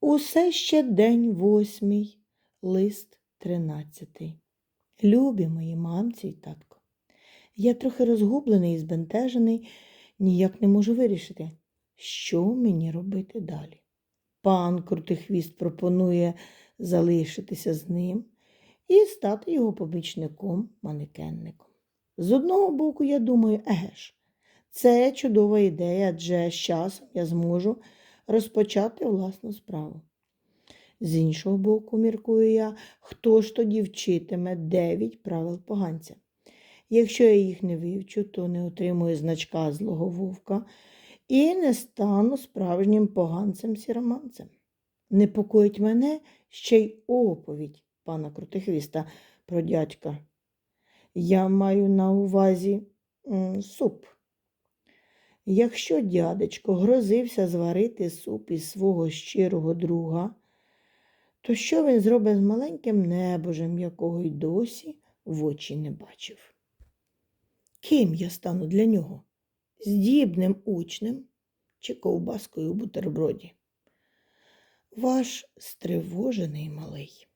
Усе ще день восьмий, лист тринадцятий. Любі мої мамці й татко. Я трохи розгублений і збентежений, ніяк не можу вирішити, що мені робити далі. Пан Крутихвіст пропонує залишитися з ним і стати його помічником манекенником. З одного боку, я думаю, еге ж, це чудова ідея, адже з часом я зможу розпочати власну справу. З іншого боку, міркую я, хто ж тоді вчитиме дев'ять правил поганця. Якщо я їх не вивчу, то не отримую значка злого вовка і не стану справжнім поганцем сіроманцем. Непокоїть мене ще й оповідь пана Крутихвіста про дядька. Я маю на увазі суп. Якщо дядечко грозився зварити суп із свого щирого друга, то що він зробить з маленьким небожем, якого й досі в очі не бачив? Ким я стану для нього? Здібним учнем чи ковбаскою у бутерброді? Ваш стривожений малий.